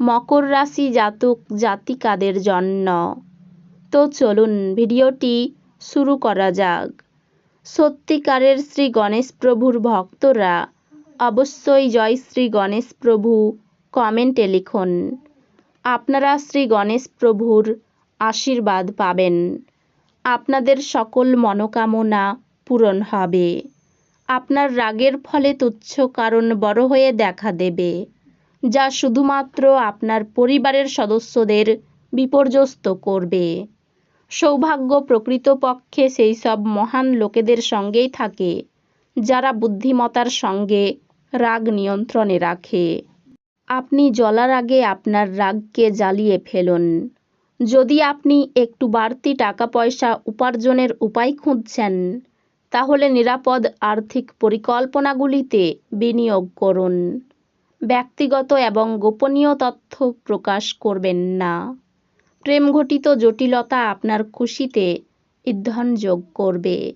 মকর রাশি জাতক জাতিকাদের জন্য। তো চলুন ভিডিওটি শুরু করা যাক। সত্যিকারের শ্রী গণেশ প্রভুর ভক্তরা অবশ্যই জয় শ্রী গণেশ প্রভু কমেন্টে লিখুন। আপনারা শ্রী গণেশ প্রভুর আশীর্বাদ পাবেন। আপনাদের সকল মনোকামনা পূরণ হবে। আপনার রাগের ফলে তুচ্ছ কারণ বড় হয়ে দেখা দেবে। যা শুধুমাত্র আপনার পরিবারের সদস্যদের বিপর্যস্ত করবে। সৌভাগ্য প্রকৃতপক্ষে সেই সব মহান লোকেদের সঙ্গেই থাকে, যারা বুদ্ধিমতার সঙ্গে রাগ নিয়ন্ত্রণে রাখে। আপনি জলার আগে আপনার রাগকে জ্বালিয়ে ফেলুন। যদি আপনি একটু বাড়তি টাকা পয়সা উপার্জনের উপায় খুঁজছেন, তাহলে নিরাপদ আর্থিক পরিকল্পনাগুলিতে বিনিয়োগ করুন। ব্যক্তিগত এবং গোপনীয় তথ্য প্রকাশ করবেন না। প্রেমঘটিত জটিলতা আপনার খুশিতে ইন্ধন যোগ করবে।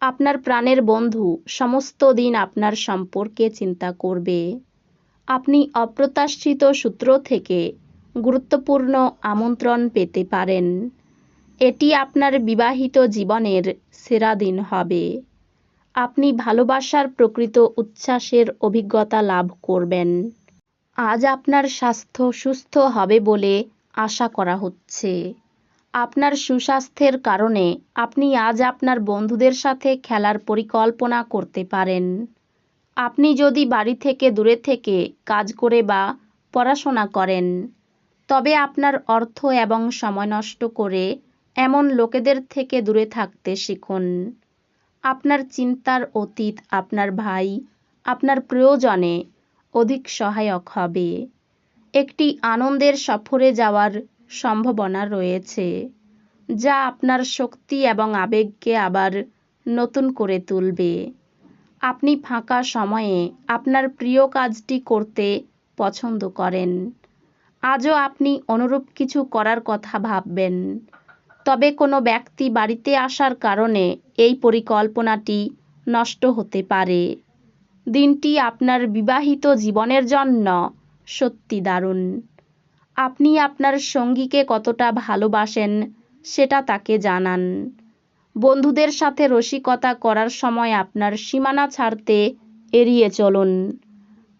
আপনার প্রাণের বন্ধু সমস্ত দিন আপনার সম্পর্কে চিন্তা করবে। আপনি অপ্রত্যাশিত সূত্র থেকে গুরুত্বপূর্ণ আমন্ত্রণ পেতে পারেন। এটি আপনার বিবাহিত জীবনের সেরা দিন হবে। আপনি ভালোবাসার প্রকৃত উচ্ছ্বাসের অভিজ্ঞতা লাভ করবেন। আজ আপনার স্বাস্থ্য সুস্থ হবে বলে আশা করা হচ্ছে। আপনার সুস্বাস্থ্যের কারণে আপনি আজ আপনার বন্ধুদের সাথে খেলার পরিকল্পনা করতে পারেন। আপনি যদি বাড়ি থেকে দূরে থেকে কাজ করে বা পড়াশোনা করেন, তবে আপনার অর্থ এবং সময় নষ্ট করে এমন লোকেদের থেকে দূরে থাকতে শিখুন। আপনার চিন্তার অতীত, আপনার ভাই, আপনার প্রয়োজনে অধিক সহায়ক হবে। একটি আনন্দের সফরে যাওয়ার সম্ভাবনা রয়েছে, যা আপনার শক্তি এবং আবেগকে আবার নতুন করে তুলবে। আপনি ফাঁকা সময়ে আপনার প্রিয় কাজটি করতে পছন্দ করেন। আজও আপনি অনুরূপ কিছু করার কথা ভাববেন। তবে কোনো ব্যক্তি বাড়িতে আসার কারণে এই পরিকল্পনাটি নষ্ট হতে পারে। দিনটি আপনার বিবাহিত জীবনের জন্য সত্যি দারুণ। আপনি আপনার সঙ্গীকে কতটা ভালোবাসেন সেটা তাকে জানান। বন্ধুদের সাথে রসিকতা করার সময় আপনার সীমানা ছাড়তে এড়িয়ে চলুন,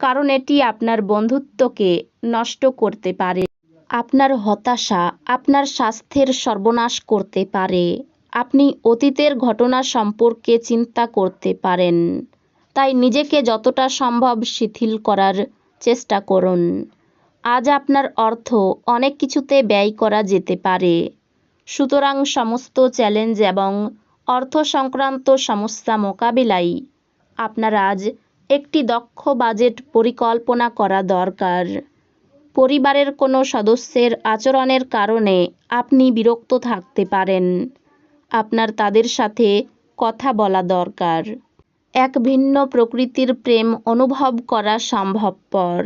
কারণ এটি আপনার বন্ধুত্বকে নষ্ট করতে পারে। আপনার হতাশা আপনার স্বাস্থ্যের সর্বনাশ করতে পারে। আপনি অতীতের ঘটনা সম্পর্কে চিন্তা করতে পারেন। তাই নিজেকে যতটা সম্ভব শিথিল করার চেষ্টা করুন। আজ আপনার অর্থ অনেক কিছুতে ব্যয় করা যেতে পারে। সুতরাং সমস্ত চ্যালেঞ্জ এবং অর্থ সংক্রান্ত সমস্যা মোকাবিলায় আপনার আজ একটি দক্ষ বাজেট পরিকল্পনা করা দরকার। পরিবারের কোনো সদস্যের আচরণের কারণে আপনি বিরক্ত থাকতে পারেন। আপনার তাদের সাথে কথা বলা দরকার। এক ভিন্ন প্রকৃতির প্রেম অনুভব করা সম্ভবপর।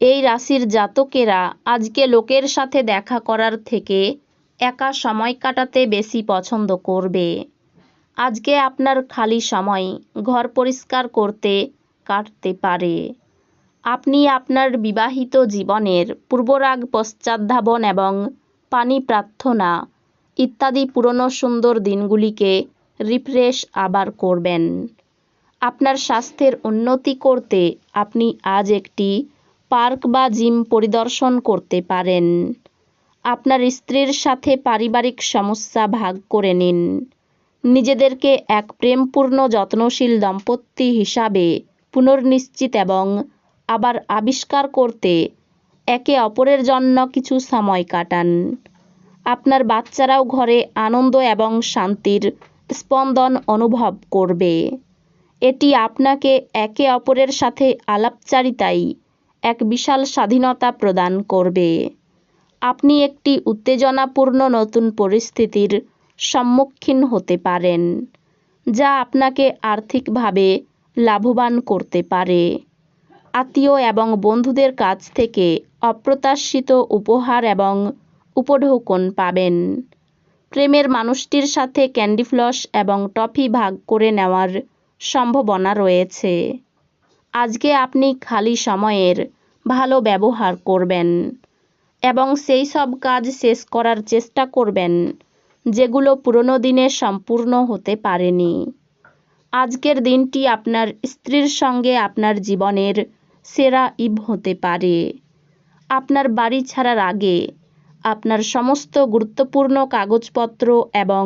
এই রাশির জাতকেরা আজকে লোকের সাথে দেখা করার থেকে একা সময় কাটাতে বেশি পছন্দ করবে। আজকে আপনার খালি সময় ঘর পরিষ্কার করতে কাটতে পারে। আপনি আপনার বিবাহিত জীবনের পূর্বরাগ, পশ্চাদ্ধাবন এবং পানি প্রার্থনা ইত্যাদি পুরনো সুন্দর দিনগুলিকে রিফ্রেশ আবার করবেন। আপনার স্বাস্থ্যের উন্নতি করতে আপনি আজ একটি পার্ক বা জিম পরিদর্শন করতে পারেন। আপনার স্ত্রীর সাথে পারিবারিক সমস্যা ভাগ করে নিন। নিজেদেরকে এক প্রেমপূর্ণ, যত্নশীল দম্পতি হিসাবে পুনর্নিশ্চিত এবং আবার আবিষ্কার করতে একে অপরের জন্য কিছু সময় কাটান। আপনার বাচ্চারাও ঘরে আনন্দ এবং শান্তির স্পন্দন অনুভব করবে। এটি আপনাকে একে অপরের সাথে আলাপচারিতায় এক বিশাল স্বাধীনতা প্রদান করবে। আপনি একটি উত্তেজনাপূর্ণ নতুন পরিস্থিতির সম্মুখীন হতে পারেন, যা আপনাকে আর্থিকভাবে লাভবান করতে পারে। আত্মীয় এবং বন্ধুদের কাছ থেকে অপ্রত্যাশিত উপহার এবং উপঢৌকন পাবেন। প্রেমের মানুষটির সাথে ক্যান্ডি ফ্লস এবং টফি ভাগ করে নেওয়ার সম্ভাবনা রয়েছে। আজকে আপনি খালি সময়ের ভালো ব্যবহার করবেন এবং সেই সব কাজ শেষ করার চেষ্টা করবেন, যেগুলো পুরনো দিনে সম্পূর্ণ হতে পারেনি। আজকের দিনটি আপনার স্ত্রীর সঙ্গে আপনার জীবনের সেরা ইব হতে পারে। আপনার বাড়ি ছাড়ার আগে আপনার সমস্ত গুরুত্বপূর্ণ কাগজপত্র এবং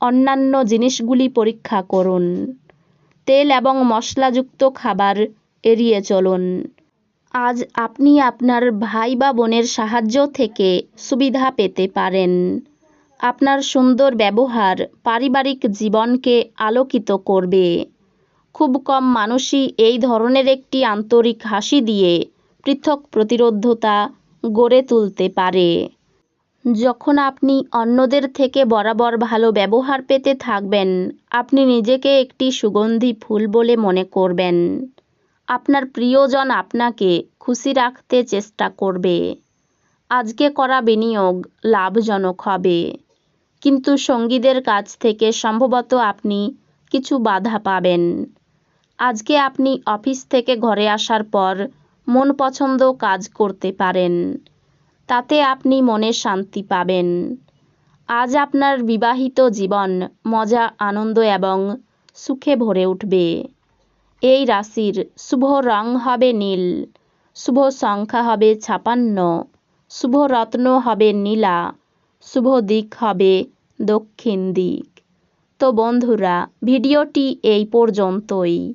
অন্যান্য জিনিসগুলি পরীক্ষা করুন। তেল এবং মশলাযুক্ত খাবার এড়িয়ে চলুন। আজ আপনি আপনার ভাই বা বোনের সাহায্য থেকে সুবিধা পেতে পারেন। আপনার সুন্দর ব্যবহার পারিবারিক জীবনকে আলোকিত করবে। খুব কম মানুষই এই ধরনের একটি আন্তরিক হাসি দিয়ে পৃথক প্রতিরোধতা গড়ে তুলতে পারে। যখন আপনি অন্যদের থেকে বরাবর ভালো ব্যবহার পেতে থাকবেন, আপনি নিজেকে একটি সুগন্ধি ফুল বলে মনে করবেন। আপনার প্রিয়জন আপনাকে খুশি রাখতে চেষ্টা করবে। আজকে করা বিনিয়োগ লাভজনক হবে। কিন্তু সঙ্গীদের কাছ থেকে সম্ভবত আপনি কিছু বাধা পাবেন। আজকে আপনি অফিস থেকে ঘরে আসার পর মন পছন্দ কাজ করতে পারেন। তাতে আপনি মনে শান্তি পাবেন। আজ আপনার বিবাহিত জীবন মজা, আনন্দ এবং সুখে ভরে উঠবে। এই রাশির শুভ রং হবে নীল, শুভ সংখ্যা হবে ছাপান্ন, শুভ রত্ন হবে নীলা, শুভ দিক হবে দক্ষিণ দিক। তো বন্ধুরা, ভিডিওটি এই পর্যন্তই।